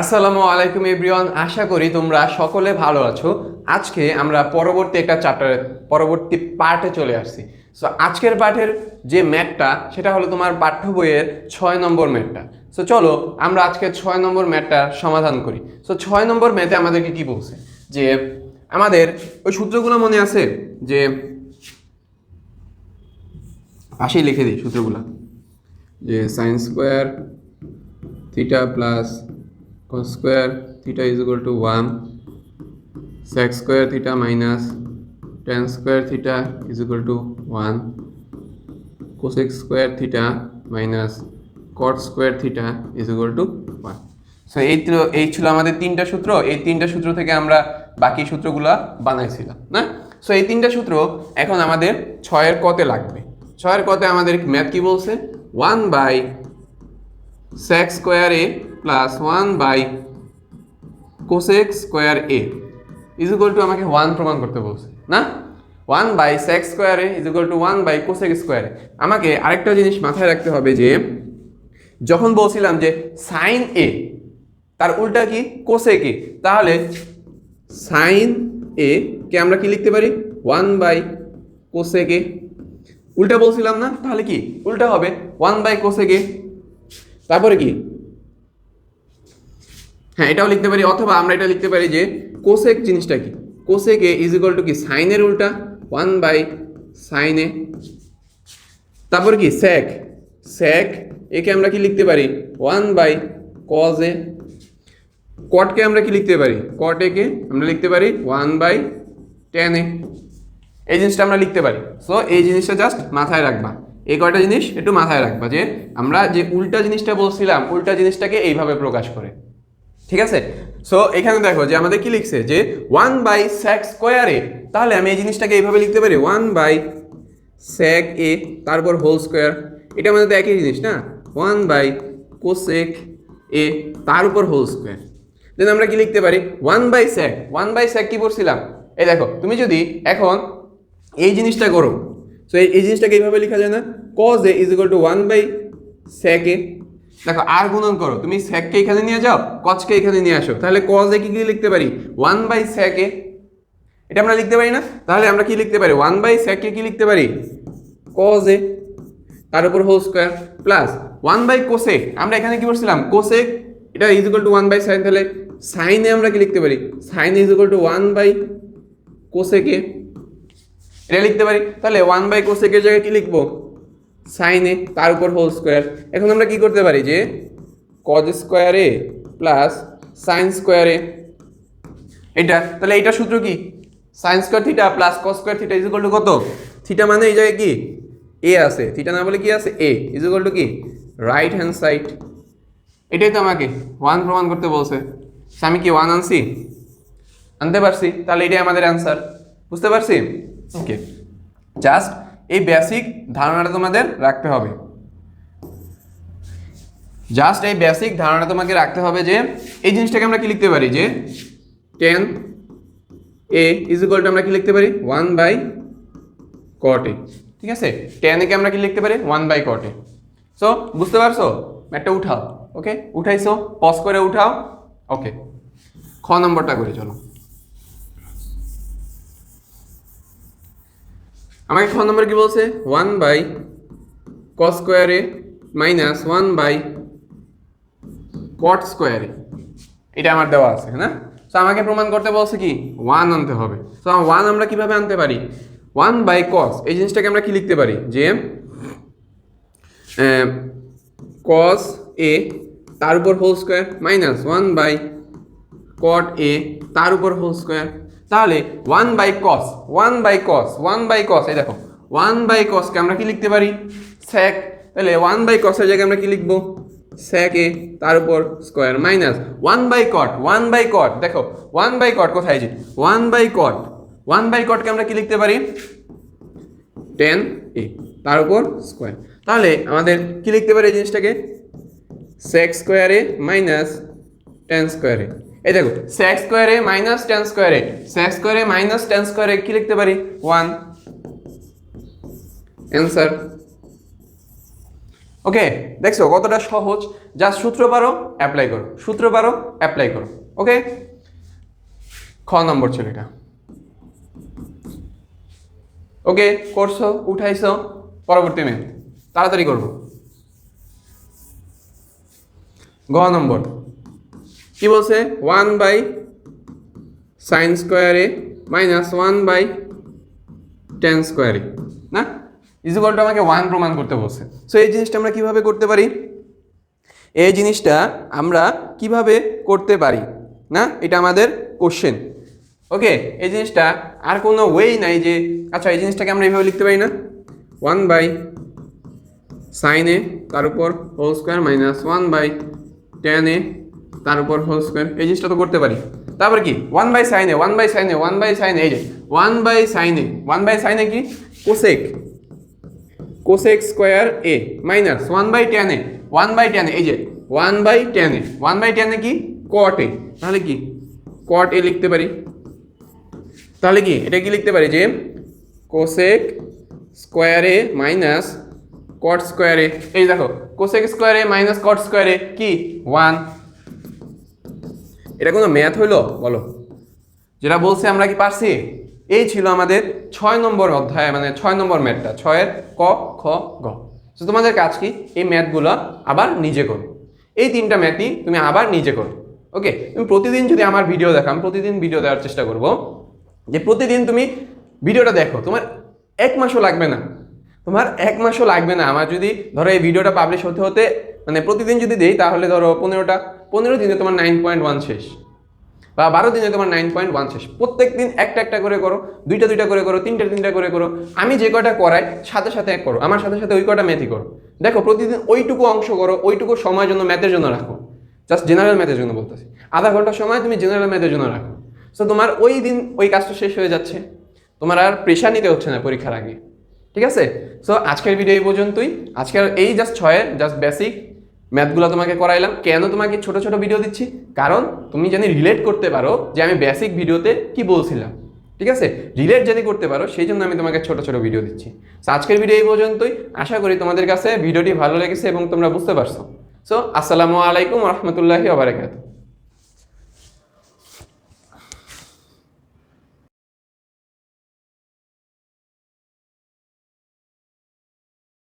আসসালামু আলাইকুম, এভরিওয়ান। আশা করি তোমরা সকলে ভালো আছো। আজকে আমরা পরবর্তী একটা চ্যাপ্টারে, পরবর্তী পার্টে চলে আসছি। সো আজকের পাঠের যে ম্যাথটা, সেটা হলো তোমার পাঠ্য বইয়ের ছয় নম্বর ম্যাথটা। সো চলো আমরা আজকে ছয় নম্বর ম্যাথটার সমাধান করি। সো ছয় নম্বর ম্যাথে আমাদেরকে কি বলছে? যে আমাদের ওই সূত্রগুলো মনে আছে? যে পাশেই লিখে দিই সূত্রগুলো। যে sine square theta plus cos square theta is equal to 1 sec square theta minus tan square theta is equal to 1 cosec square theta minus cot square theta is equal to 1 so এই এই ছিল আমাদের তিনটা সূত্র এই তিনটা সূত্র থেকে আমরা বাকি সূত্রগুলা বানাইছিলাম না সো এই তিনটা সূত্র এখন আমাদের ছয়ের কতে লাগবে ছয়ের কতে আমাদের ম্যাথ কি বলছে one by sec square a plus 1 by cosec square a is equal to আমাকে 1 প্রমাণ করতে বলছে না 1 by sec square a is equal to 1 by cosec square a আমাকে আরেকটা জিনিস মাথায় রাখতে হবে যে যখন বলছিলাম যে sin a তার উল্টা কি cosec a তাহলে sin a কে আমরা কি লিখতে পারি 1 by cosec a উল্টা বলছিলাম না তাহলে কি উল্টা হবে 1 by cosec a তারপরে কি? হ্যাঁ এটাও লিখতে পারি, অথবা আমরা এটা লিখতে পারি যে কোসেক জিনিসটা কি? Cosec A is equal to কি? সাইনের উল্টা ওয়ান বাই সাইন এ। তারপর কি? স্যাক স্যাক একে আমরা কি লিখতে পারি? One by cos A. কটকে আমরা কি লিখতে পারি? কট একে আমরা লিখতে পারি ওয়ান বাই টেন এ। এই জিনিসটা আমরা লিখতে পারি। সো এই জিনিসটা জাস্ট মাথায় রাখবা। এই কয়টা জিনিস একটু মাথায় রাখবা যে আমরা যে উল্টা জিনিসটা বলছিলাম, উল্টা জিনিসটাকে এইভাবে প্রকাশ করে। ঠিক আছে? সো এখানে দেখো যে আমাদের কি লিখছে যে ওয়ান বাই স্যাক স্কোয়ারে তাহলে আমি এই জিনিসটাকে এইভাবে লিখতে পারি ওয়ান বাই স্যাক এ, তারপর হোল স্কোয়ার এটা আমাদের তো একই জিনিস না? ওয়ান বাই কোসেক এ, তার উপর হোল স্কোয়ার দেন আমরা কি লিখতে পারি? One by sec one by sec কি পড়ছিলাম এই দেখো, তুমি যদি এখন এই জিনিসটা করো সো এই জিনিসটাকে এইভাবে লেখা যায় না। Cos A is equal to one by sec A দেখো, আর গুণন করো। তুমি স্যাককে এখানে নিয়ে যাও কজকে এখানে নিয়ে আসো। তাহলে কজ এ কি কি লিখতে পারি? ওয়ান বাই স্যাক এ এটা আমরা লিখতে পারি না? তাহলে আমরা কি লিখতে পারি? ওয়ান বাই স্যাককে কি লিখতে পারি? কজ এ তার উপর whole square plus one by cosec আমরা এখানে কি করছিলাম কোসেক এটা is equal to one by sine তাহলে সাইনে আমরা কি লিখতে পারি? Sine is equal to one by cosec এটা লিখতে পারি? তাহলে ওয়ান বাই কোসেকের জায়গায় কি লিখব? সাইনে তার উপর হোল স্কোয়ার এখন আমরা কি করতে পারি যে কজ স্কোয়ারে প্লাস সাইন স্কোয়ারে এটা, তাহলে এইটা সূত্র কি? Sine square theta plus cos square theta is to কত? থিটা মানে এই জায়গায় কি? এ আছে। থিটা না বলে কি আছে? এ ইজ টু কি? রাইট হ্যান্ড সাইড এটাই তো আমাকে ওয়ান প্রমাণ করতে বলছে। আমি কি ওয়ান আনছি? আনতে পারছি। তাহলে এটাই আমাদের অ্যান্সার বুঝতে পারছি? ওকে জাস্ট এই বেসিক ধারণাটা তোমাদের রাখতে হবে। জাস্ট এই বেসিক ধারণা তোমাকে রাখতে হবে যে, এই জিনিসটাকে আমরা কি লিখতে পারি যে tan A is equal to আমরা কি লিখতে পারি? ওয়ান বাই কটে ঠিক আছে? টেন একে আমরা কি লিখতে পারি? ওয়ান বাই কট সো বুঝতে পারছ? ম্যাটটা উঠাও ওকে উঠাইছো পজ করে উঠাও ওকে খ নম্বরটা করে চলো। আমাকে খ নম্বর কি বলছে? ওয়ান বাই কস স্কোয়ারে মাইনাস ওয়ান বাই কট স্কোয়ারে। এটা আমার দেওয়া আছে না তো আমাকে প্রমাণ করতে বলছে কি? ওয়ান আনতে হবে। তো ওয়ান আমরা কীভাবে আনতে পারি? ওয়ান বাই কস, এই জিনিসটাকে আমরা কি লিখতে পারি? যে কস এ তার উপর whole square minus one by cot A তার উপর হোল স্কোয়ার তাহলে one by cos one by cos one by cos এই দেখো ওয়ান বাই কসকে আমরা কি লিখতে পারি স্যাক তাহলে ওয়ান বাই কসের জায়গায় আমরা কি লিখব স্যাক এ তার উপর square minus one by cot one by cot দেখো ওয়ান বাই কট কোথায় যে one by cot one by কটকে আমরা কি লিখতে পারি টেন এ তার উপর স্কোয়ার তাহলে আমাদের কি লিখতে পারি এই জিনিসটাকে সেক স্কোয়ারে মাইনাস টেন স্কোয়ারে এই দেখো সেক স্কোয়ারে মাইনাস টেন স্কোয়ারে সেক স্কোয়ারে মাইনাস টেন স্কোয়ারে কি লিখতে পারি? ওয়ান অ্যান্সার ওকে দেখছ কতটা সহজ? যা সূত্র পারো অ্যাপ্লাই করো। সূত্র পারো অ্যাপ্লাই করো। ওকে খ নম্বর ছিল এটা ওকে করছ, উঠাইছো, পরবর্তী মেথ তাড়াতাড়ি করব। গ নম্বর। কি বলছে? ওয়ান বাই সাইন স্কোয়ারে মাইনাস ওয়ান বাই টেন স্কোয়ারে না? ইজুগলটা আমাকে ওয়ান প্রমাণ করতে বলছে। সো এই জিনিসটা আমরা কীভাবে করতে পারি? এই জিনিসটা আমরা কীভাবে করতে পারি? না? এটা আমাদের কোশ্চেন ওকে এই জিনিসটা আর কোনো ওয়েই নাই যে আচ্ছা এই জিনিসটাকে আমরা এইভাবে লিখতে পারি না? ওয়ান বাই সাইন এ, তার উপর whole square minus one by tan A তার উপর হোল স্কোয়ার এই জিনিসটা তো করতে পারি। তারপর কি? One by sine one by sine one by sine এই যে one by sine one by sine কি? Cosec cosec square A minus one by tan one by tan এই যে one by tan one by tan কি? Cot A. তাহলে কি? Cot এ লিখতে পারি। তাহলে কি? এটা কি লিখতে পারি যে কোসেক স্কোয়ারে মাইনাস কট স্কোয়ারে এই দেখো কোসেক স্কোয়ারে মাইনাস কট স্কোয়ারে কি? ওয়ান এটা কোনো ম্যাথ হইল? বলো। যেটা বলছে আমরা কি পারছি? এই ছিল আমাদের ছয় নম্বর অধ্যায় মানে ছয় নম্বর ম্যাথটা, ছয়ের ক, খ, গ। তো তোমাদের কাজ কি? এই ম্যাথগুলো আবার নিজে করো। এই তিনটা ম্যাথই তুমি আবার নিজে করো। ওকে তুমি প্রতিদিন যদি আমার ভিডিও দেখো আমি প্রতিদিন ভিডিও দেওয়ার চেষ্টা করব যে প্রতিদিন তুমি ভিডিওটা দেখো। তোমার এক মাসও লাগবে না। তোমার এক মাসও লাগবে না। আমার যদি ধরো এই ভিডিওটা পাবলিশ হতে হতে মানে প্রতিদিন যদি দেই, তাহলে ধরো পনেরোটা পনেরো দিনে তোমার নাইন পয়েন্ট ওয়ান শেষ বা বারো দিনে তোমার নাইন পয়েন্ট ওয়ান শেষ। প্রত্যেক দিন একটা একটা করে করো, দুইটা দুইটা করে করো, তিনটা তিনটা করে করো। আমি যে কটা করাই, সাথে সাথে এক করো। আমার সাথে সাথে ওই কটা ম্যাথই করো। দেখো, প্রতিদিন ওইটুকু অংশ করো, ওইটুকু সময়ের জন্য ম্যাথের জন্য রাখো। জাস্ট জেনারেল ম্যাথের জন্য বলতেছি। আধা ঘণ্টা সময় তুমি জেনারেল ম্যাথের জন্য রাখো। সো তোমার ওই দিন ওই কাজটা শেষ হয়ে যাচ্ছে। তোমার আর প্রেশার নিতে হচ্ছে না পরীক্ষার আগে। ঠিক আছে? সো আজকের ভিডিও এই পর্যন্তই। আজকের এই জাস্ট ছয়ের জাস্ট বেসিক ম্যাথগুলো তোমাকে করাইলাম। কেন তোমাকে ছোট ছোট ভিডিও দিচ্ছি? কারণ তুমি জানি রিলেট করতে পারো যে আমি বেসিক ভিডিওতে কি বলছিলাম। ঠিক আছে? রিলেট যদি করতে পারো, সেই জন্য আমি তোমাকে ছোট ছোট ভিডিও দিচ্ছি। সো আজকের ভিডিও এই পর্যন্তই। আশা করি তোমাদের কাছে ভিডিওটি ভালো লেগেছে এবং তোমরা বুঝতে পারছ। সো আসসালামু আলাইকুম রহমতুল্লাহি আবরাকাতু